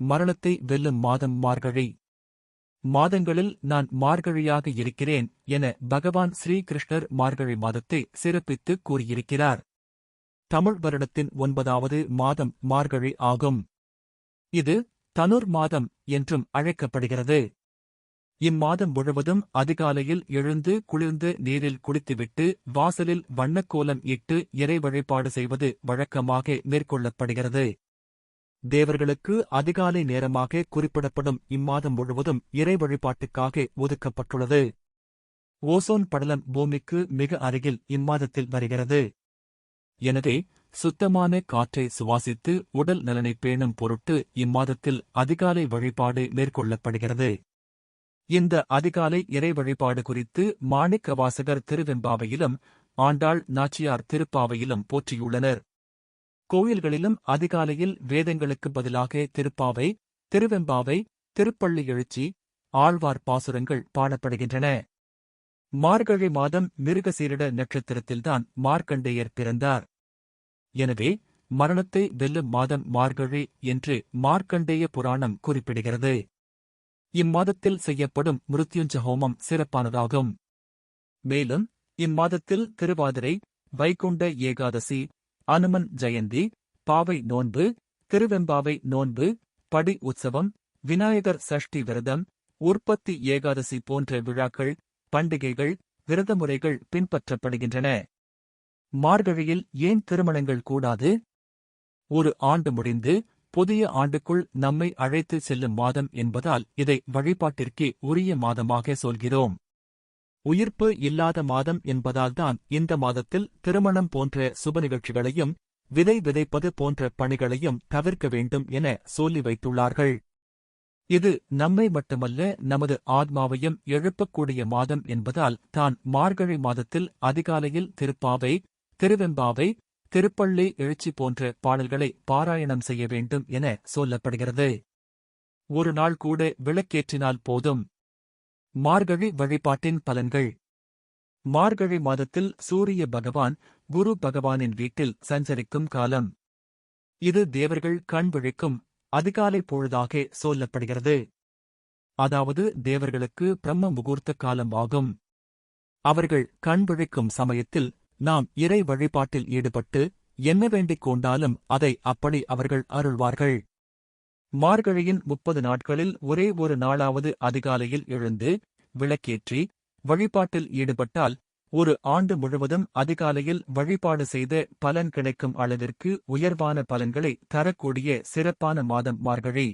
மரணத்தை வெல்லும் மாதம் மார்கழி. மாதங்களில் நான் மார்கழியாக இருக்கிறேன் என பகவான் ஸ்ரீகிருஷ்ணர் மார்கழி மாதத்தை சிறப்பித்து கூறியிருக்கிறார். தமிழ் வருடத்தின் ஒன்பதாவது மாதம் மார்கழி ஆகும். இது தனுர் மாதம் என்றும் அழைக்கப்படுகிறது. இம்மாதம் முழுவதும் அதிகாலையில் எழுந்து குளிர்ந்து நீரில் குளித்துவிட்டு வாசலில் வண்ணக்கோலம் இட்டு இறை வழிபாடு செய்வது வழக்கமாக மேற்கொள்ளப்படுகிறது. தேவர்களுக்கு அதிகாலை நேரமாக குறிப்பிடப்படும் இம்மாதம் முழுவதும் இறை வழிபாட்டுக்காக ஒதுக்கப்பட்டுள்ளது. ஓசோன் படலம் பூமிக்கு மிக அருகில் இம்மாதத்தில் வருகிறது. எனவே சுத்தமான காற்றை சுவாசித்து உடல் நலனை பேணும் பொருட்டு இம்மாதத்தில் அதிகாலை வழிபாடு மேற்கொள்ளப்படுகிறது. இந்த அதிகாலை இறை வழிபாடு குறித்து மாணிக்கவாசகர் திருவெம்பாவையிலும் ஆண்டாள் நாச்சியார் திருப்பாவையிலும் போற்றியுள்ளனர். கோயில்களிலும் அதிகாலையில் வேதங்களுக்கு பதிலாக திருப்பாவை திருவெம்பாவை திருப்பள்ளி எழுச்சி ஆழ்வார் பாசுரங்கள் பாடப்படுகின்றன. மார்கழி மாதம் மிருகசீரிட நட்சத்திரத்தில்தான் மார்க்கண்டேயர் பிறந்தார். எனவே மரணத்தை வெல்லும் மாதம் மார்கழி என்று மார்க்கண்டேய புராணம் குறிப்பிடுகிறது. இம்மாதத்தில் செய்யப்படும் மிருத்யுஞ்ச ஹோமம் சிறப்பானதாகும். மேலும் இம்மாதத்தில் திருவாதிரை வைகுண்ட ஏகாதசி அனுமன் ஜெயந்தி பாவை நோன்பு திருவெம்பாவை நோன்பு படி உற்சவம் விநாயகர் சஷ்டி விரதம் உற்பத்தி ஏகாதசி போன்ற விழாக்கள் பண்டிகைகள் விரதமுறைகள் பின்பற்றப்படுகின்றன. மார்கழியில் ஏன் திருமணங்கள் கூடாது? ஒரு ஆண்டு முடிந்து புதிய ஆண்டுக்குள் நம்மை அழைத்து செல்லும் மாதம் என்பதால் இதை வழிபாட்டிற்கே உரிய மாதமாக சொல்கிறோம். உயிர்ப்பு இல்லாத மாதம் என்பதால்தான் இந்த மாதத்தில் திருமணம் போன்ற சுப நிகழ்ச்சிகளையும் விதை விதைப்பது போன்ற பணிகளையும் தவிர்க்க வேண்டும் என சொல்லி வைத்துள்ளார்கள். இது நம்மை மட்டுமல்ல நமது ஆத்மாவையும் எழுப்பக்கூடிய மாதம் என்பதால் தான் மார்கழி மாதத்தில் அதிகாலையில் திருப்பாவை திருவெம்பாவை திருப்பள்ளி எழுச்சி போன்ற பாடல்களை பாராயணம் செய்ய வேண்டும் என சொல்லப்படுகிறது. ஒரு நாள் கூட விளக்கேற்றினால் போதும். மார்கழி வழிபாட்டின் பலன்கள். மார்கழி மாதத்தில் சூரிய பகவான் குரு பகவானின் வீட்டில் சஞ்சரிக்கும் காலம். இது தேவர்கள் கண் விழிக்கும் அதிகாலை பொழுதாக சொல்லப்படுகிறது. அதாவது தேவர்களுக்கு பிரம்ம முகூர்த்த காலம் ஆகும். அவர்கள் கண் விழிக்கும் சமயத்தில் நாம் இறை வழிபாட்டில் ஈடுபட்டு என்ன வேண்டிக் கொண்டாலும் அதை அப்படி அவர்கள் அருள்வார்கள். மார்கழியின் முப்பது நாட்களில் ஒரே ஒரு நாளாவது அதிகாலையில் எழுந்து விளக்கேற்றி வழிபாட்டில் ஈடுபட்டால் ஒரு ஆண்டு முழுவதும் அதிகாலையில் வழிபாடு செய்த பலன் கிடைக்கும் அளவிற்கு உயர்வான பலன்களை தரக்கூடிய சிறப்பான மாதம் மார்கழி.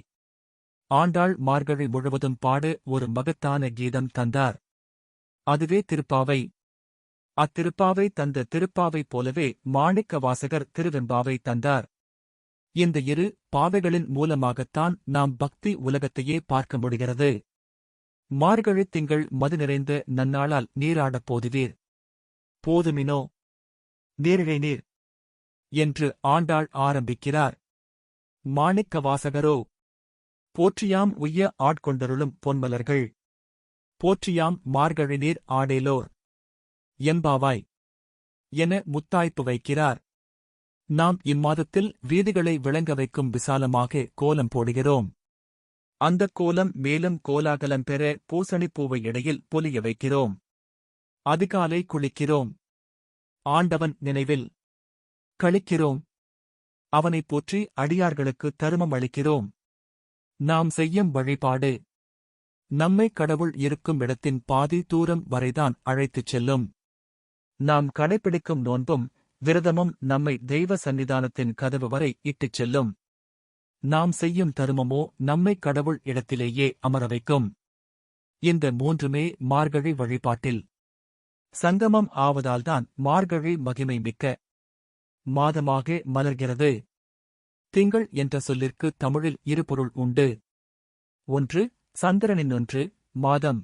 ஆண்டாள் மார்கழி முழுவதும் பாடு ஒரு மகத்தான கீதம் தந்தார். அதுவே திருப்பாவை. அத்திருப்பாவை தந்த திருப்பாவை போலவே மாணிக்க வாசகர் திருவெம்பாவை தந்தார். இந்த இரு பாவைகளின் மூலமாகத்தான் நாம் பக்தி உலகத்தையே பார்க்க முடிகிறது. மார்கழித் திங்கள் மது நிறைந்த நன்னாளால் நீராடப் போதுவீர். போதுமினோ நீரிழை நீர் என்று ஆண்டாள் ஆரம்பிக்கிறார். மாணிக்க வாசகரோ போற்றியாம் உய்ய ஆட்கொண்டருளும் பொன்மலர்கள். போற்றியாம் மார்கழி நீர் ஆடேலோர். எம்பாவாய் என முத்தாய்ப்பு வைக்கிறார். நாம் இம்மாதத்தில் வீதிகளை விளங்க வைக்கும் விசாலமாக கோலம் போடுகிறோம். அந்தக் கோலம் மேலும் கோலாகலம் பெற பூசணிப்பூவை இடையில் பொலிய வைக்கிறோம். அதிகாலை குளிக்கிறோம். ஆண்டவன் நினைவில் கழிக்கிறோம் அவனைப் போற்றி அடியார்களுக்கு தருமம் அளிக்கிறோம். நாம் செய்யும் வழிபாடு. நம்மை கடவுள் இருக்கும் இடத்தின் பாதி தூரம் வரைதான் அழைத்துச் செல்லும். நாம் கடைப்பிடிக்கும் நோன்பும் விரதமும் நம்மை தெய்வ சந்நிதானத்தின் கதவு வரை இட்டுச் செல்லும். நாம் செய்யும் தருமமோ நம்மை கடவுள் இடத்திலேயே அமர வைக்கும். இந்த மூன்றுமே மார்கழி வழிபாட்டில். சங்கமம் ஆவதால்தான் மார்கழி மகிமை மிக்க. மாதமாக மலர்கிறது. திங்கள் என்ற சொல்லிற்கு தமிழில் இரு பொருள் உண்டு. ஒன்று சந்திரனின் ஒன்று மாதம்.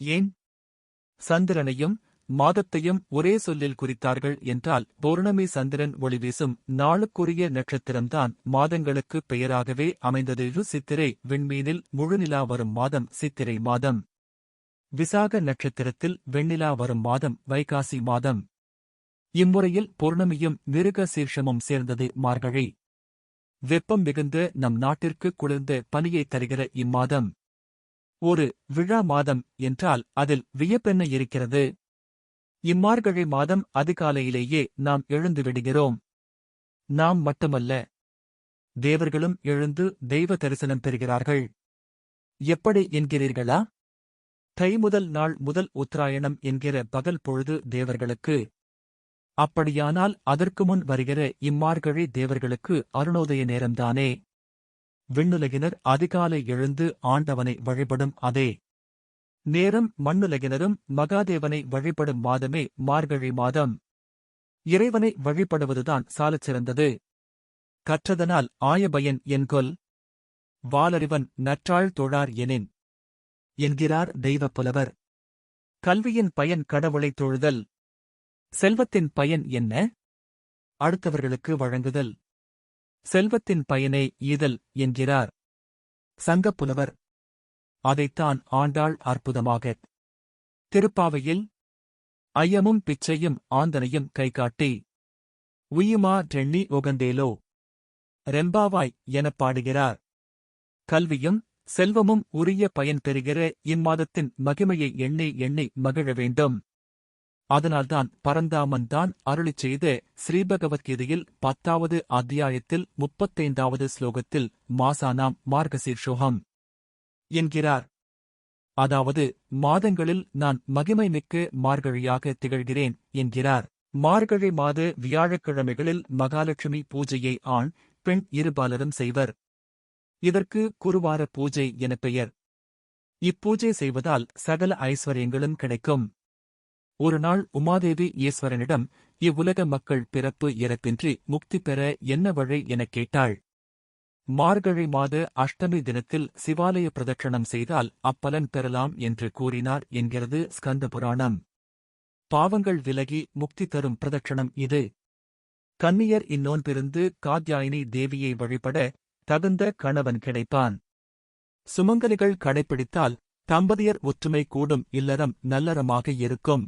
ஏன்? சந்திரனையும் மாதத்தையும் ஒரே சொல்லில் குறித்தார்கள் என்றால் பௌர்ணமி சந்திரன் ஒளி வீசும் நாளுக்குரிய நட்சத்திரம்தான் மாதங்களுக்கு பெயராகவே அமைந்தது. சித்திரை விண்மீனில் முழுநிலா வரும் மாதம் சித்திரை மாதம். விசாக நட்சத்திரத்தில் வெண்ணிலா வரும் மாதம் வைகாசி மாதம். இம்முறையில் பௌர்ணமியும் மிருக சீர்ஷமும் சேர்ந்தது மார்கழி. வெப்பம் மிகுந்த நம் நாட்டிற்கு குளிர்ந்த பனியை தருகிற இம்மாதம். ஒரு விழா மாதம் என்றால் அதில் வியப்பென்ன இருக்கிறது. இம்மார்கழி மாதம் அதிகாலையிலேயே நாம் எழுந்து விடுகிறோம். நாம் மட்டுமல்ல தேவர்களும் எழுந்து தெய்வ தரிசனம் பெறுகிறார்கள். எப்படி என்கிறீர்களா? தை முதல் நாள் முதல் உத்தராயணம் என்கிற பகல் பொழுது தேவர்களுக்கு. அப்படியானால் அதற்கு முன் வருகிற இம்மார்கழி தேவர்களுக்கு அருணோதய நேரம்தானே? விண்ணுலகினர் அதிகாலை எழுந்து ஆண்டவனை வழிபடும் அதே. நேரம் மண்ணுலகினரும் மகாதேவனை வழிபடும் மாதமே மார்கழி மாதம். இறைவனை வழிபடுவதுதான் சாலச் சிறந்தது. கற்றதனால் ஆயபயன் என்கொல் வாலறிவன் நற்றாள் தொழார் எனின் என்கிறார் தெய்வப் புலவர். கல்வியின் பயன் கடவுளைத் தொழுதல் செல்வத்தின் பயன் என்ன? அடுத்தவர்களுக்கு வழங்குதல். செல்வத்தின் பயனை ஈதல் என்கிறார். சங்கப் புலவர். அதைத்தான் ஆண்டாள் அற்புதமாக. திருப்பாவையில் ஐயமும் பிச்சையும் ஆந்தனையும் கைகாட்டி. உய்யுமா டெண்ணி உகந்தேலோ. ரெம்பாவாய் எனப் பாடுகிறார். கல்வியும் செல்வமும் உரிய பயன் பெறுகிற இம்மாதத்தின் மகிமையை எண்ணி எண்ணி மகிழ வேண்டும். அதனால்தான் பரந்தாமன் தான் அருளிச் செய்த ஸ்ரீபகவத்கீதையில் பத்தாவது அத்தியாயத்தில் முப்பத்தைந்தாவது ஸ்லோகத்தில் மாசானாம் மார்கசீர்ஷோகம் என்கிறார். அதாவது மாதங்களில் நான் மகிமை மிக்க மார்கழியாக திகழ்கிறேன் என்கிறார். மார்கழி மாத வியாழக்கிழமைகளில் மகாலட்சுமி பூஜையை ஆண் பெண் இருபாலரும் செய்வர். இதற்கு குருவார பூஜை என பெயர். இப்பூஜை செய்வதால் சகல ஐஸ்வர்யங்களும் கிடைக்கும். ஒரு நாள் உமாதேவி ஈஸ்வரனிடம் இவ்வுலக மக்கள் பிறப்பு இறப்பின்றி முக்தி பெற என்ன வழி எனக் கேட்டாள். மார்கழி மாத அஷ்டமி தினத்தில் சிவாலய பிரதட்சணம் செய்தால் அப்பலன் பெறலாம் என்று கூறினார் என்கிறது ஸ்கந்த புராணம். பாவங்கள் விலகி முக்தி தரும் பிரதட்சணம் இது. கன்னியர் இந்நோன்பிருந்து காத்யாயினி தேவியை வழிபட தகுந்த கணவன் கிடைப்பான். சுமங்கலிகள் கடைப்பிடித்தால் தம்பதியர் ஒற்றுமை கூடும் இல்லறம் நல்லறமாக இருக்கும்.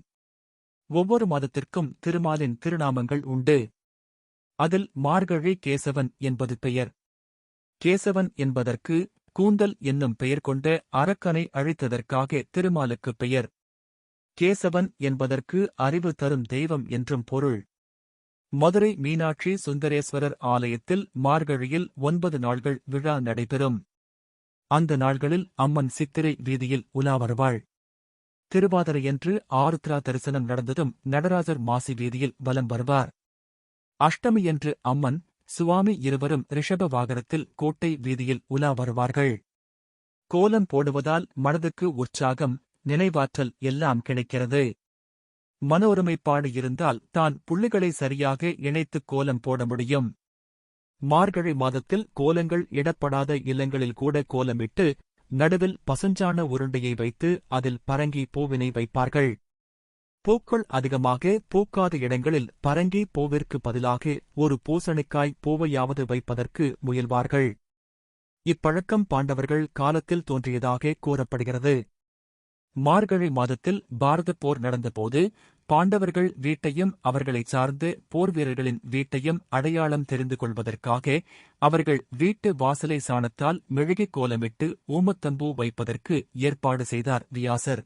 ஒவ்வொரு மாதத்திற்கும் திருமாலின் திருநாமங்கள் உண்டு. அதில் மார்கழி கேசவன் என்பது பெயர். கேசவன் என்பதற்கு கூந்தல் என்னும் பெயர் கொண்ட அரக்கனை அழித்ததற்காக திருமாலுக்கு பெயர். கேசவன் என்பதற்கு அறிவு தரும் தெய்வம் என்றும் பொருள். மதுரை மீனாட்சி சுந்தரேஸ்வரர் ஆலயத்தில் மார்கழியில் ஒன்பது நாள்கள் விழா நடைபெறும். அந்த நாள்களில் அம்மன் சித்திரை வீதியில் உலா வருவாள் திருவாதிரையன்று ஆருத்ரா தரிசனம் நடந்ததும் நடராஜர் மாசி வீதியில் வலம் வருவார். அஷ்டமியன்று அம்மன் சுவாமி இருவரும் ரிஷப வாகனத்தில் கோட்டை வீதியில் உலா வருவார்கள். கோலம் போடுவதால் மனதுக்கு உற்சாகம் நினைவாற்றல் எல்லாம் கிடைக்கிறது. மனோருமைப்பாடு இருந்தால் தான் புள்ளிகளை சரியாக இணைத்துக் கோலம் போட முடியும். மார்கழி மாதத்தில் கோலங்கள் இடப்படாத இல்லங்களில் கூட கோலமிட்டு நடுவில் பசஞ்சான உருண்டையை வைத்து அதில் பரங்கி பூவினை வைப்பார்கள். பூக்கள் அதிகமாக பூக்காத இடங்களில் பரங்கி பூவிற்கு பதிலாக ஒரு பூசணிக்காய் பூவையாவது வைப்பதற்கு முயல்வார்கள். இப்பழக்கம் பாண்டவர்கள் காலத்தில் தோன்றியதாக கூறப்படுகிறது. மார்கழி மாதத்தில் பாரதப் போர் நடந்தபோது பாண்டவர்கள் வீட்டையும் அவர்களைச் சார்ந்து போர் வீரர்களின் வீட்டையும் அடையாளம் தெரிந்து கொள்வதற்காக அவர்கள் வீட்டு வாசலை சாணத்தால் மெழுகிக் கோலமிட்டு ஊமத்தம்பூ வைப்பதற்கு ஏற்பாடு செய்தார் வியாசர்.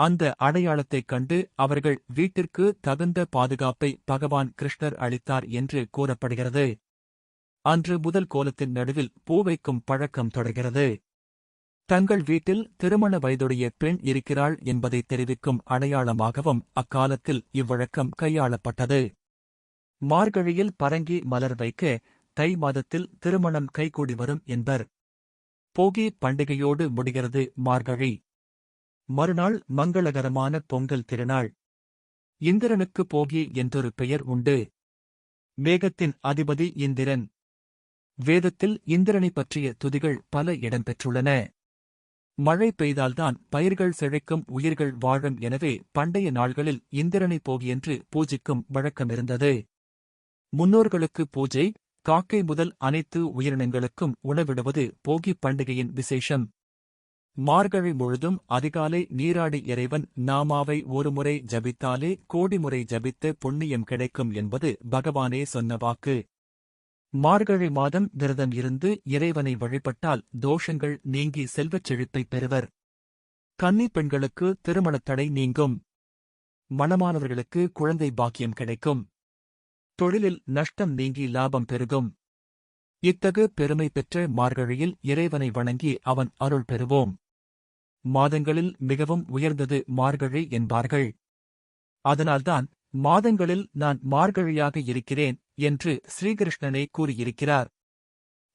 அந்த அடையாளத்தைக் கண்டு அவர்கள் வீட்டிற்கு தகுந்த பாதுகாப்பை பகவான் கிருஷ்ணர் அளித்தார் என்று கூறப்படுகிறது. அன்று முதல் கோலத்தின் நடுவில் பூ வைக்கும் பழக்கம் தொடர்கிறது. தங்கள் வீட்டில் திருமண வயதுடைய பெண் இருக்கிறாள் என்பதை தெரிவிக்கும் அடையாளமாகவும் அக்காலத்தில் இவ்வழக்கம் கையாளப்பட்டது. மார்கழியில் பரங்கி மலர் வைக்க தை மாதத்தில் திருமணம் கைகூடி வரும் என்பர். போகி பண்டிகையோடு முடிகிறது மார்கழி. மறுநாள் மங்களகரமான பொங்கல் திருநாள். இந்திரனுக்கு போகி என்றொரு பெயர் உண்டு. மேகத்தின் அதிபதி இந்திரன். வேதத்தில் இந்திரனை பற்றிய துதிகள் பல இடம்பெற்றுள்ளன. மழை பெய்தால்தான் பயிர்கள் செழிக்கும் உயிர்கள் வாழும் எனவே பண்டைய நாள்களில் இந்திரனை போகியென்று பூஜிக்கும் வழக்கமிருந்தது. முன்னோர்களுக்கு பூஜை காக்கை முதல் அனைத்து உயிரினங்களுக்கும் உணவிடுவது போகிப் பண்டிகையின் விசேஷம். மார்கழி முழுதும் அதிகாலை நீராடி இறைவன் நாமாவை ஒருமுறை ஜபித்தாலே கோடிமுறை ஜபித்து புண்ணியம் கிடைக்கும் என்பது பகவானே சொன்ன வாக்கு. மார்கழி மாதம் விரதம் இருந்து இறைவனை வழிபட்டால் தோஷங்கள் நீங்கி செல்வச் செழிப்பை பெறுவர். கன்னி பெண்களுக்கு திருமணத் தடை நீங்கும். மணமானவர்களுக்கு குழந்தை பாக்கியம் கிடைக்கும். தொழிலில் நஷ்டம் நீங்கி லாபம் பெருகும். இத்தகு பெருமை பெற்ற மார்கழியில் இறைவனை வணங்கி அவன் அருள் பெறுவோம். மாதங்களில் மிகவும் உயர்ந்தது மார்கழி என்பார்கள். அதனால்தான் மாதங்களில் நான் மார்கழியாக இருக்கிறேன் என்று ஸ்ரீகிருஷ்ணனே கூறியிருக்கிறார்.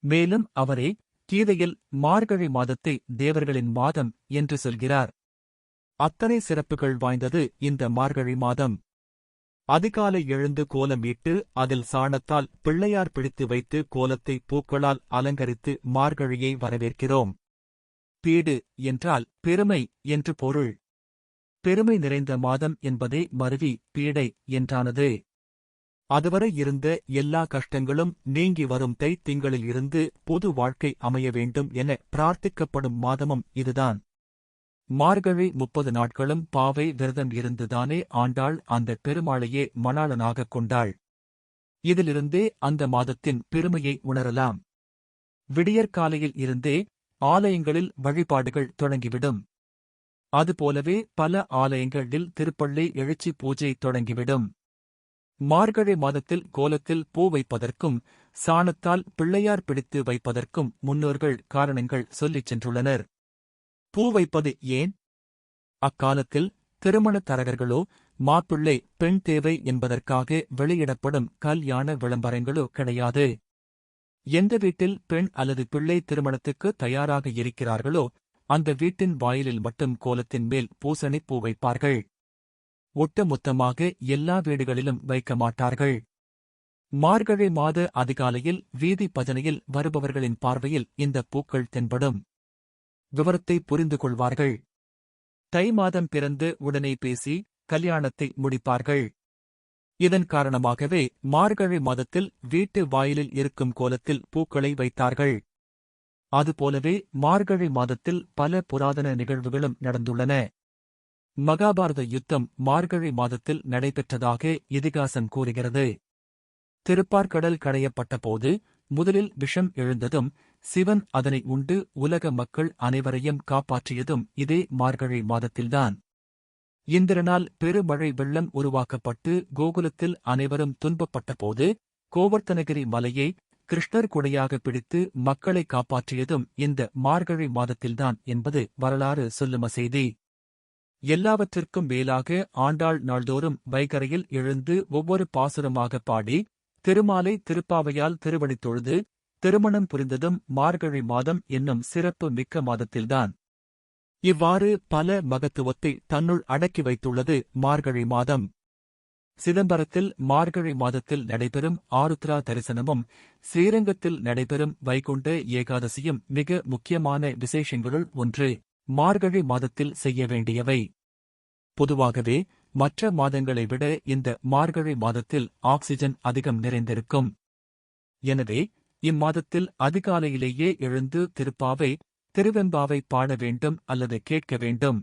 மேலும் அவரே கீதையில் மார்கழி மாதத்தை தேவர்களின் மாதம் என்று சொல்கிறார். அத்தனை சிறப்புகள் வாய்ந்தது இந்த மார்கழி மாதம். அதிகாலை எழுந்து கோலம் இட்டு அதில் சாணத்தால் பிள்ளையார் பிடித்து வைத்து கோலத்தை பூக்களால் அலங்கரித்து மார்கழியை வரவேற்கிறோம். பீடு என்றால் பெருமை என்று பொருள். பெருமை நிறைந்த மாதம் என்பதே மருவி பீடை என்றானது. அதுவரை இருந்த எல்லா கஷ்டங்களும் நீங்கி வரும் தை திங்களில் இருந்து பொது வாழ்க்கை அமைய வேண்டும் என பிரார்த்திக்கப்படும் மாதமும் இதுதான். மார்கழி முப்பது நாட்களும் பாவை விரதம் இருந்துதானே ஆண்டாள் அந்த பெருமாளையே மணாளனாகக் கொண்டாள். இதிலிருந்தே அந்த மாதத்தின் பெருமையை உணரலாம். விடியற்காலையில் இருந்தே ஆலயங்களில் வழிபாடுகள் தொடங்கிவிடும். அதுபோலவே பல ஆலயங்களில் திருப்பள்ளி எழுச்சி பூஜை தொடங்கிவிடும். மார்கழி மாதத்தில் கோலத்தில் பூ வைப்பதற்கும் சாணத்தால் பிள்ளையார் பிடித்து வைப்பதற்கும் முன்னோர்கள் காரணங்கள் சொல்லிச் சென்றுள்ளனர். பூ வைப்பது ஏன்? அக்காலத்தில் திருமணத் தரகர்களோ மாப்பிள்ளை பெண் தேவை என்பதற்காக வெளியிடப்படும் கல்யாண விளம்பரங்களோ கிடையாது. எந்த வீட்டில் பெண் அல்லது பிள்ளை திருமணத்துக்கு தயாராக இருக்கிறார்களோ அந்த வீட்டின் வாயிலில் மட்டும் கோலத்தின் மேல் பூசணி பூ வைப்பார்கள். ஒட்டுமொத்தமாக எல்லா வீடுகளிலும் வைக்க மாட்டார்கள். மார்கழி மாத அதிகாலையில் வீதி பஜனையில் வருபவர்களின் பார்வையில் இந்த பூக்கள் தென்படும். விவரத்தை புரிந்து கொள்வார்கள் தை மாதம் பிறந்து உடனே பேசி கல்யாணத்தை முடிப்பார்கள். இதன் காரணமாகவே மார்கழி மாதத்தில் வீட்டு வாயிலில் இருக்கும் கோலத்தில் பூக்களை வைத்தார்கள். அதுபோலவே மார்கழி மாதத்தில் பல புராதன நிகழ்வுகளும் நடந்துள்ளன. மகாபாரத யுத்தம் மார்கழி மாதத்தில் நடைபெற்றதாக இதிகாசம் கூறுகிறது. திருப்பார்கடல் கடையப்பட்டபோது முதலில் விஷம் எழுந்ததும் சிவன் அதனை உண்டு உலக மக்கள் அனைவரையும் காப்பாற்றியதும் இதே மார்கழி மாதத்தில்தான். இந்திரனால் பெருமழை வெள்ளம் உருவாக்கப்பட்டு கோகுலத்தில் அனைவரும் துன்பப்பட்டபோது கோவர்த்தனகிரி மலையை கிருஷ்ணர் குடையாக பிடித்து மக்களை காப்பாற்றியதும் இந்த மார்கழி மாதத்தில்தான் என்பது வரலாறு சொல்லும செய்தி. எல்லாவற்றிற்கும் மேலாக ஆண்டாள் நாள்தோறும் வைகரையில் எழுந்து ஒவ்வொரு பாசுரமாக பாடி திருமாலை திருப்பாவையால் திருவடி தொழுது திருமணம் புரிந்ததும் மார்கழி மாதம் என்னும் சிறப்பு மிக்க மாதத்தில்தான். இவ்வாறு பல மகத்துவத்தை தன்னுள் அடக்கி வைத்துள்ளது மார்கழி மாதம். சிதம்பரத்தில் மார்கழி மாதத்தில் நடைபெறும் ஆருத்ரா தரிசனமும் ஸ்ரீரங்கத்தில் நடைபெறும் வைகுண்ட ஏகாதசியும் மிக முக்கியமான விசேஷங்களுள் ஒன்று. மார்கழி மாதத்தில் செய்ய வேண்டியவை. பொதுவாகவே மற்ற மாதங்களை விட இந்த மார்கழி மாதத்தில் ஆக்சிஜன் அதிகம் நிறைந்திருக்கும். எனவே இம்மாதத்தில் அதிகாலையிலேயே எழுந்து திருப்பாவை திருவெம்பாவை பாட வேண்டும் அல்லது கேட்க வேண்டும்.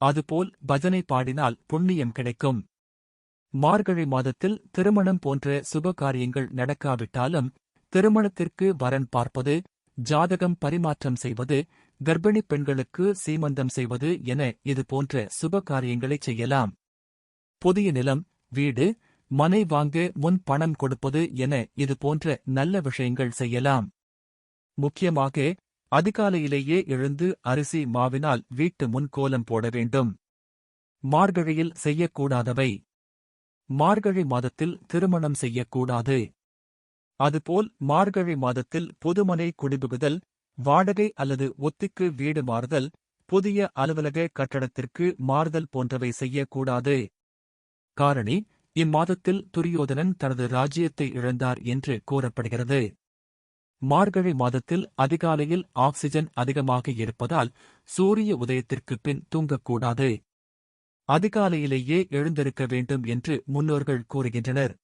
அதுபோல் பஜனை பாடினால் புண்ணியம் கிடைக்கும். மார்கழி மாதத்தில் திருமணம் போன்ற சுப காரியங்கள் நடக்காவிட்டாலும் திருமணத்திற்கு வரன் பார்ப்பது ஜாதகம் பரிமாற்றம் செய்வது கர்ப்பிணிப் பெண்களுக்கு சீமந்தம் செய்வது என இது போன்ற சுப காரியங்களைச் செய்யலாம். புதிய நிலம் வீடு மனை வாங்க முன் பணம் கொடுப்பது என இது போன்ற நல்ல விஷயங்கள் செய்யலாம். முக்கியமாக அதிகாலையிலேயே எழுந்து அரிசி மாவினால் வீட்டு முன் கோலம் போட வேண்டும். மார்கழியில் செய்யக்கூடாதவை. மார்கழி மாதத்தில் திருமணம் செய்யக்கூடாது. அதுபோல் மார்கழி மாதத்தில் புதுமனை குடிபுகுதல் வாடகை அல்லது ஒத்திக்கு வீடு மாறுதல் புதிய அலுவலக கட்டடத்திற்கு மாறுதல் போன்றவை செய்யக்கூடாது. காரணி இம்மாதத்தில் துரியோதனன் தனது ராஜ்யத்தை இழந்தார் என்று கூறப்படுகிறது. மார்கழி மாதத்தில் அதிகாலையில் ஆக்சிஜன் அதிகமாக இருப்பதால் சூரிய உதயத்திற்குப் பின் தூங்கக்கூடாது. அதிகாலையிலேயே எழுந்திருக்க வேண்டும் என்று முன்னோர்கள் கூறுகின்றனர்.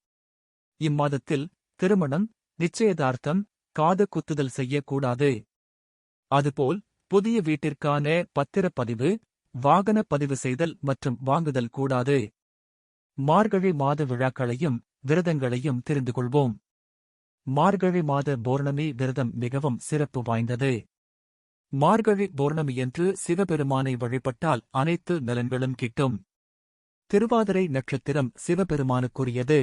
இம்மாதத்தில் திருமணம் நிச்சயதார்த்தம் காது குத்துதல் செய்யக்கூடாது. அதுபோல் புதிய வீட்டிற்கான பத்திரப்பதிவு வாகன பதிவு செய்தல் மற்றும் வாங்குதல் கூடாது. மார்கழி மாத விழாக்களையும் விரதங்களையும் தெரிந்து கொள்வோம். மார்கழி மாத பௌர்ணமி விரதம் மிகவும் சிறப்பு வாய்ந்தது. மார்கழி பௌர்ணமியன்று சிவபெருமானை வழிபட்டால் அனைத்து நலன்களும் கிட்டும். திருவாதிரை நட்சத்திரம் சிவபெருமானுக்குரியது.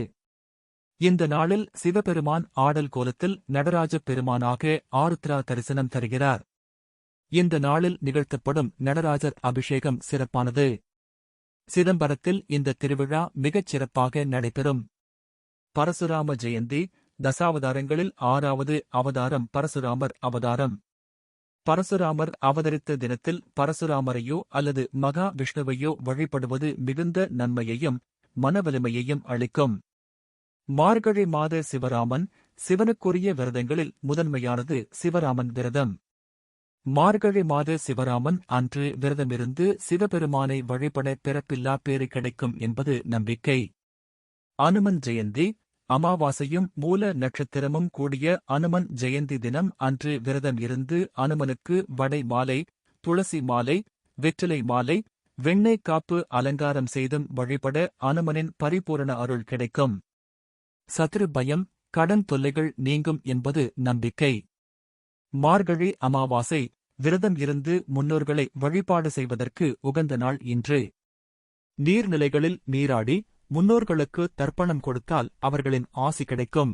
இந்த நாளில் சிவபெருமான் ஆடல் கோலத்தில் நடராஜப் பெருமானாக ஆருத்ரா தரிசனம் தருகிறார். இந்த நாளில் நிகழ்த்தப்படும் நடராஜர் அபிஷேகம் சிறப்பானது. சிதம்பரத்தில் இந்த திருவிழா மிகச் சிறப்பாக நடைபெறும். பரசுராம ஜெயந்தி தசாவதாரங்களில் ஆறாவது அவதாரம் பரசுராமர் அவதாரம். பரசுராமர் அவதரித்த தினத்தில் பரசுராமரையோ அல்லது மகா விஷ்ணுவையோ வழிபடுவது மிகுந்த நன்மையையும் மனவலிமையையும் அளிக்கும். மார்கழி மாத சிவராமன் சிவனுக்குரிய விரதங்களில் முதன்மையானது சிவராமன் விரதம். மார்கழி மாத சிவராமன் அன்று விரதமிருந்து சிவபெருமானை வழிபட பிறப்பில்லா பேறு கிடைக்கும் என்பது நம்பிக்கை. அனுமன் ஜெயந்தி அமாவாசையும் மூல நட்சத்திரமும் கூடிய அனுமன் ஜெயந்தி தினம் அன்று விரதம் இருந்து அனுமனுக்கு வடை மாலை துளசி மாலை வெற்றிலை மாலை வெண்ணெய் காப்பு அலங்காரம் செய்தும் வழிபட அனுமனின் பரிபூரண அருள் கிடைக்கும். சத்ரு பயம் கடன் தொல்லைகள் நீங்கும் என்பது நம்பிக்கை. மார்கழி அமாவாசை விரதம் இருந்து முன்னோர்களை வழிபாடு செய்வதற்கு உகந்த நாள் இன்று. நீர்நிலைகளில் நீராடி முன்னோர்களுக்கு தர்ப்பணம் கொடுத்தால் அவர்களின் ஆசி கிடைக்கும்.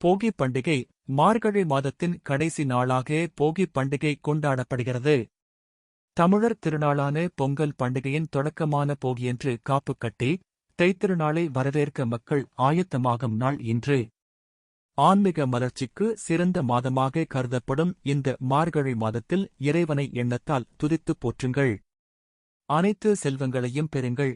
போகிப் பண்டிகை மார்கழி மாதத்தின் கடைசி நாளாக போகிப் பண்டிகை கொண்டாடப்படுகிறது. தமிழர் திருநாளான பொங்கல் பண்டிகையின் தொடக்கமான போகியன்று காப்பு கட்டி தைத்திருநாளை வரவேற்க மக்கள் ஆயத்தமாகும் நாள் இன்று. ஆன்மீக மலர்ச்சிக்கு சிறந்த மாதமாக கருதப்படும் இந்த மார்கழி மாதத்தில் இறைவனை எண்ணத்தால் துதித்துப் போற்றுங்கள். அனைத்து செல்வங்களையும் பெறுங்கள்.